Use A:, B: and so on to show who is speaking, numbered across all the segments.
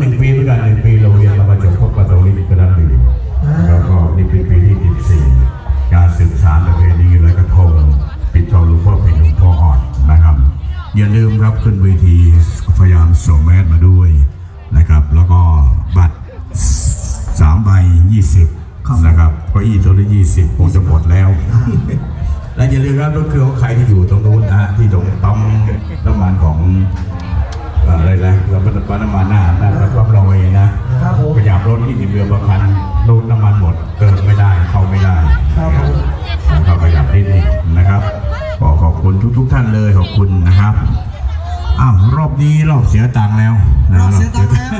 A: หนึ่งปีด้วยกันหนึ่งปีเราเรียนเรามาจบพบกับเราลิขิตระดับหนึ่งแล้วก็นี่เป็นปีที่สิบสี่การสืบสานประเพณีลอยกระทงปิดทองหลวงพ่อเป็นหลวงพ่ออ่อนนะครับ อย่าลืมครับขึ้นเวทีพยายามสวมแมสมาด้วยนะครับ แล้วก็บัตรสามใบยี่สิบนะครับเก็อีตัวละยี่สิบคงจะหมดแล้วและอย่าลืมครับรถเครื่องของใครที่อยู่ตรงนู้นนะฮะที่ตรงปั๊มน้ำมันของเอ่ออะไรนะเราเป็นปั๊มน้ำมันหน้านะแล้วก็เราเองนะครับ
B: ผม
A: ขยับรถที่ติดเรือประคันรูดน้ำมันหมดเกินไม่ได้เข้าไม่ได้
B: ครับผม
A: นะครับขยับนิดนึงนะครับขอขอบคุณทุก ๆ ท่านเลยขอบคุณนะครับอ้าวรอบนี้รอบเสียตังค์แล้วนะ
B: รอบเสียตังค์แล้ว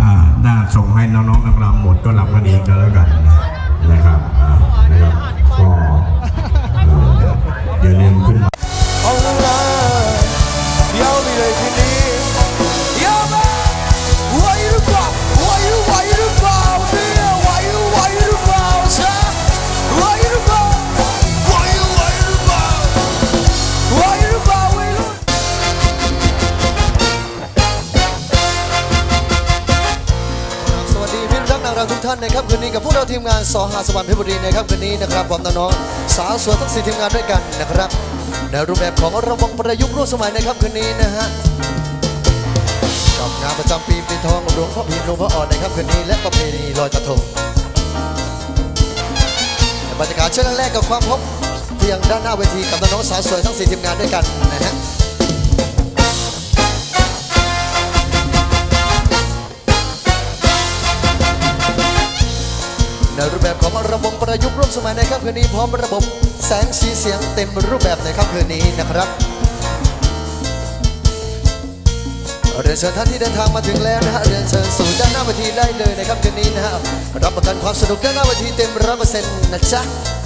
A: อ่าน่าส่งให้น้องๆนักรำหมดก็รับกันเองก็แล้วกันนะครับอ่านะครับก็เอ่ออย่าลืมขึ้นมา
C: รักนาทุกท่านนะครับคืนนี้กับพวกเราทีมงานสหสวรรค์เพชรบุรีนะครับคืนนี้นะครับพร้อมน้องสาวสวยทั้งสี่ทีมงานด้วยกันนะครับในรูปแบบของระวงประยุกต์ร่วมสมัยนะครับคืนนี้นะฮะกับงานประจำปีปีทองหลวงพ่อพีหลวงพ่ออ่อนนะครับคืนนี้และประเพณีลอยกระทงบรรยากาศเช่นแรกกับความพบเพียงด้านหน้าเวทีกับน้องสาวสวยทั้งสี่ทีมงานด้วยกันนะฮะ ในรูปแบบของระบบประยุกต์ร่วมสมัยในค่ำคืนนี้พร้อมระบบแสงสีเสียงเต็มรูปแบบในค่ำคืนนี้นะครับเรียนเชิญท่านที่เดินทางมาถึงแล้วนะฮะเรียนเชิญสู่ด้านหน้าเวทีได้เลยนะครับคืนนี้นะฮะรับประกันความสนุกด้านหน้าเวทีเต็มร้อยเปอร์เซ็นต์นะจ๊ะ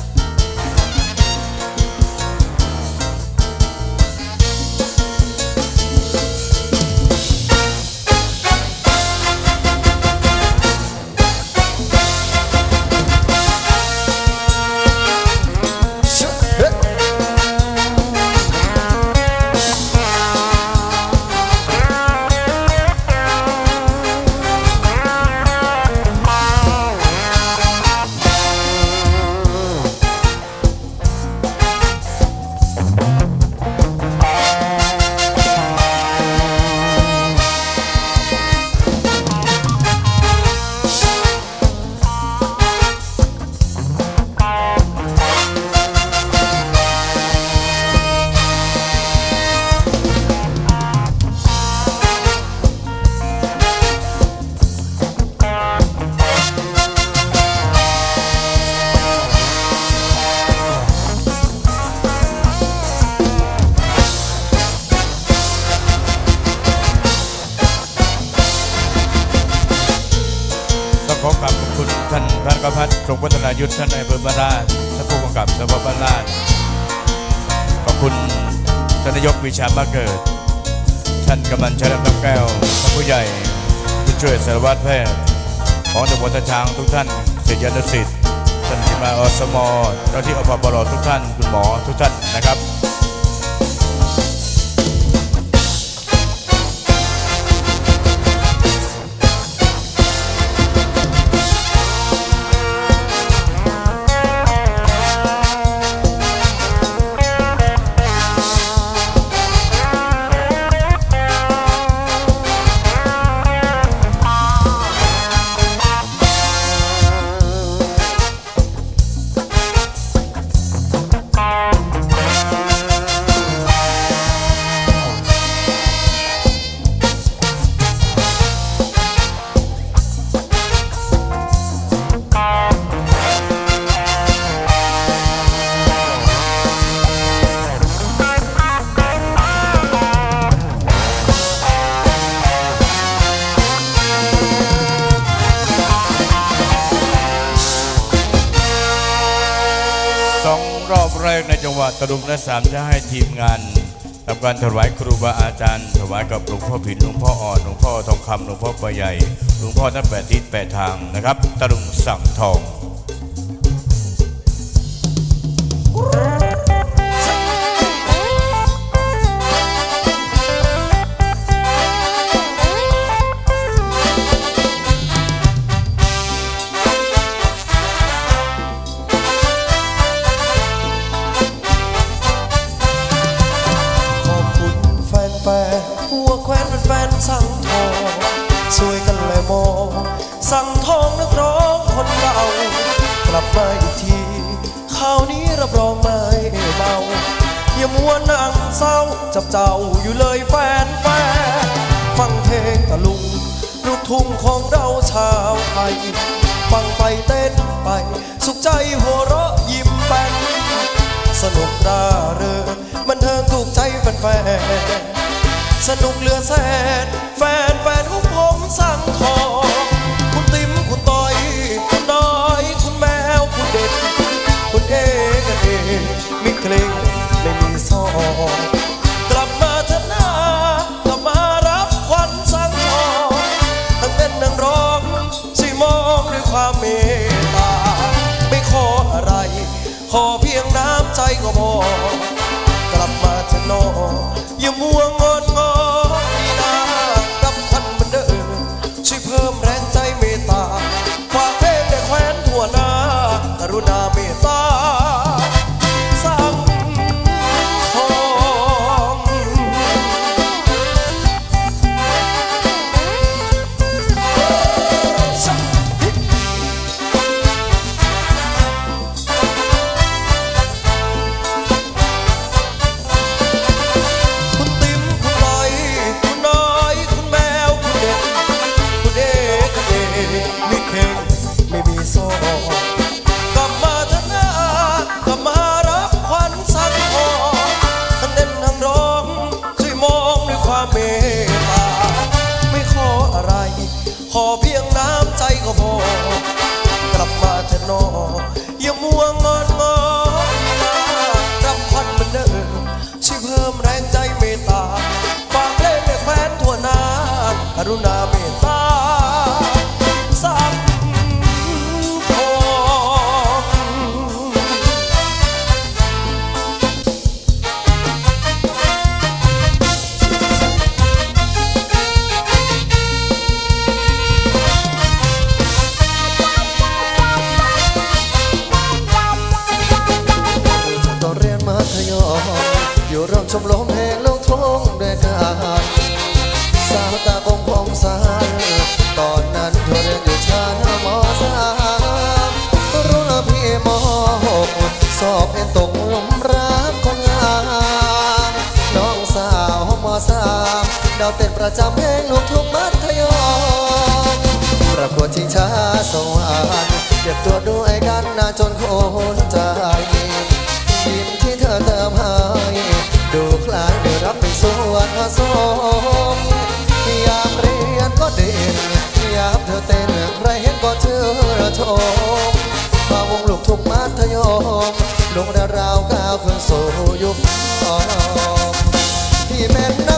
D: คุณท่านพระกพัฒน์ทรงพัฒนายุทธท่านนายอำเภอบ้าราท่านผู้กำกับสพบานราชขอบคุณท่านนายกวิชาบ้าเกิด ท่านกำนันชัยน้ำแก้วท่านผู้ใหญ่ผู้ช่วยสารวัตรแพทย์ของตำบลตะช้างทุกท่านเสียยนสิทธิ์ท่านทีมาอสมเจ้าที่อพบรทุกท่านคุณหมอทุกท่านนะครับ รอบแรกในจังหวัดตรุงและสามจะให้ทีมงานทำการถวายครูบาอาจารย์ ถวายกับหลวงพ่อผินหลวงพ่ออ่อนหลวงพ่อทองคำหลวงพ่อปลาใหญ่หลวงพ่อทั้งแปดทิศแปดทางนะครับตรุงสั่งทอง
B: สั่งทองสวยกันเลยมองสั่งทองนักร้องคนเก่ากลับมาอีกทีคราวนี้รับรองไม่เบาอย่ามัวนั่งเศร้าจับเจ้าอยู่เลยแฟนแฟนฟังเพลงตะลุงลูกทุ่งของเราชาวไทยฟังไปเต้นไป สุขใจหัวเราะยิ้มแป้นสนุกร่าเริงบันเทิงถูกใจแฟนๆสนุกเหลือแสน แฟนแฟนของผมสั่งทองคุณติ๋มคุณต้อย คุณน้อย คุณแมว คุณเด็ด คุณเอกันเองมีเพลงไม่มีซองกลับมาเถอะนะกลับมารับควันสั่งทองทั้งเต้นทั้งร้องสิมองด้วยความเมตตาไม่ขออะไร ขอเพียงน้ำใจก็พอกลับมาเถอะนออย่ามัวาามดาวเต้น
C: ประจำเพลงลูกทุ่งมัธยมประกวดชิงช้าสวรรค์เก็บตัวด้วยกันนานจนโคนใจยิ้มที่เธอเติมให้ดูคล้ายได้รับเป็นส่วนผสมยามเรียนก็เด่นยามเธอเต้นใครเห็นก็เชื่อชมมาวงลูกทุ่งมัธยมลงดาราวก้าวขึ้นสู่ยุคทองที่เป็น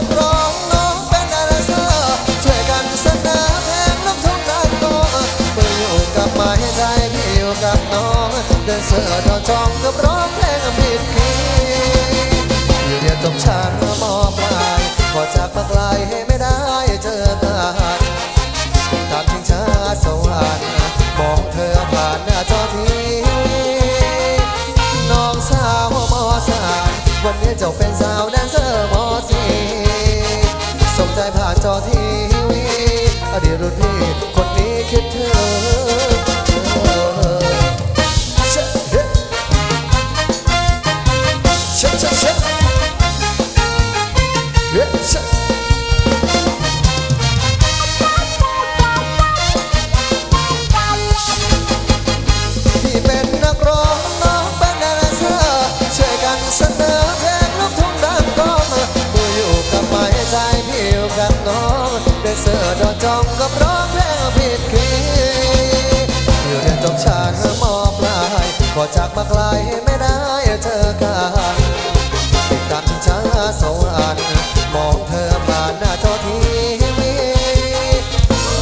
C: เดินเสือดอนจองกับร้องเพลงผิดคีย์อยู่เรียนจบชั้นมอปลายพอจากมาไกลให้ไม่ได้เจอกันตามชิงช้าสวรรค์มองเธอผ่านหน้าจอทีวีน้องสาวมอสามวันนี้เจ้าเป็นสาวแดนเซอร์มอสีสนใจผ่านจอทีวีอดีตรุ่นพี่คนนี้คิดถึง ดอจองกับร้องเพลงผิดคีอยู่เรียนจบชั้นมปลายพอจากมาไกลไม่ได้เจอกันติดตามชิงช้าสวรรค์มองเธอผ่านหน้าจอทีวี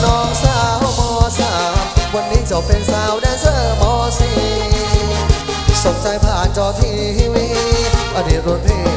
C: น้องสาวมสามวันนี้จ้าเป็นสาวแดนเซอร์มสี่สนใจผ่านจอทีวีอดีตรุ่นพี่